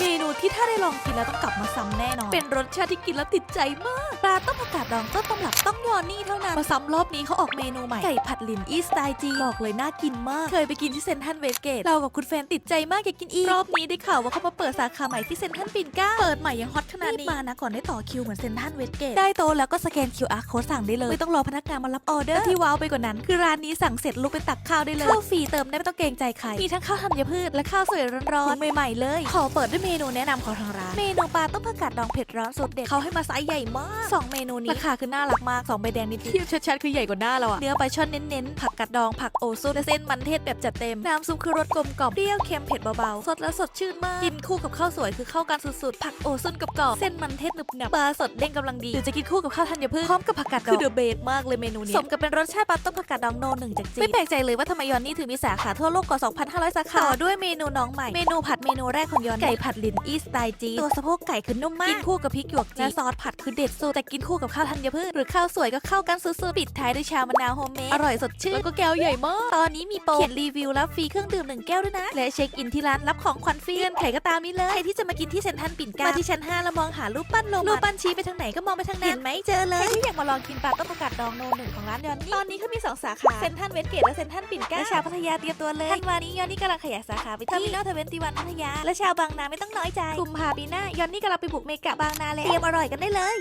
เมนูที่ถ้าได้ลองกินแล้วต้องกลับมาซ้ำแน่นอน เป็นรสชาติที่กินแล้วติดใจมาก ปลาต้มผักกา ดดองต้นตำรับต้องยอนนี่เท่านั้นมาซ้ำรอบนี้เขาออกเมนูใหม่ ไก่ผัดลินอีสไตล์จีนบอกเลยน่ากินมาก เคยไปกินที่เซนทรัลเวสเกต เรากับคุณแฟนติดใจมากอยากกินอีก รอบนี้ได้ข่าวว่าเขามาเปิดสาขาใหม่ที่เซนทรัลปิ่นเกล้า เปิดใหม่ยังฮอตขนาดนี้รีบมานะก่อนได้ต่อคิวเหมือนเซนทรัลเวสเกต ได้โตะแล้วก็สแกน QR code สั่งได้เลย ไม่ต้องรอพนักงานมารับออเดอร์และที่ว้าวไปกว่านั้น คือร้านนี้สั่งเสร็จลุกไปตักข้าวได้เลยข้าวฟรีเติมได้ไม่ต้องเกรงใจใครมีทั้งข้าวธัญพืชและข้าวสวยร้อนๆใหม่ๆเลย ขอเปิดด้วยเมนูแนะนำของทางร้าน เมนูปลาต้มผักกาดดองเผ็ดร้อนสุดเด็ดเขาให้มาไซส์ใหญ่มากสองเมนูนี้ราคาคือน่ารักมากสองใบแดงนิดๆเทียบชัดๆคือใหญ่กว่าหน้าเราอะเนื้อปลาช่อนเน้นๆผักกาดดองผักโอซุปและเส้นมันเทศแบบจัดเต็มน้ำซุปคือรสกลมกล่อมเปรี้ยวเค็มเผ็ดเบาๆสดแล้วสดชื่นมากกินคู่กับข้าวสวยคือเข้ากันสุดๆผักโอซุนกับกรอบเส้นมันเทศหนึบหนับปลาสดเด้งกำลังดีหรือจะกินคู่กับข้าวธัญพืชพร้อมกับผักกาดดองคือเดอะเบสมากเลยเมนูนี้สมกับเป็นรสชาติปลาต้มผักกาดดองโนหนึ่งจากจีนไม่แปลกใจเลยว่าทำไมยอนนี่ถึงมีสาขาทั่วโลกกว่า 2,500 สาขาต่อด้วยเมนูน้องใหม่เมนูผัดเมนูแรกของยอนไก่ผัดลินอีสไตล์จีนตัวสะโพกไก่คือนุ่มมากกินคู่กับพริกหยวกจีนและซอสผัดคือเด็ดสุดแต่กินคู่กับข้าวธัญพืชหรือข้าวสวยก็เข้ากันสุดๆปิดท้ายด้วยชามะนาวโฮมเมดอร่อยสดชื่นแล้วก็แก้วใหญ่มากตอนนี้มีโปรเขียนรีวิวรับฟรีเครื่องดื่มหนึ่งแก้วด้วยนะ และเช็คอินที่ร้านรับของขวัญฟรีเงื่อนไขก็ตามนี้เลยใครที่จะมากินที่เซ็นทรัลปิ่นเกล้ามาที่ชั้น5แล้วมองหารูปปั้นโลมารูปปั้นชี้ไปทางไหนก็มองไปทางนั้นเห็นไหมเจอเลยใครที่อยากมาลองกินปลาต้มผักกาดดองโนหนึ่งของร้านยอนนี่ตอนนี้เขามีสองสาขาเซ็นทรัลเวสเกตและเซ็นทรัลปิ่นเกล้าและชาวพัทยาเตรียมตัวเลยธันวานี้ยอนนี่กำลังขยายสาขาไปที่เทอร์มินอลเทเวนตี้วันพัทยาและชาวบางนาไม่ต้องน้อยใจกุมภาปีหน้ายอนนี่กำลังไปบุกเมกะบางนาแล้วเตรียมอร่อยกันได้เลย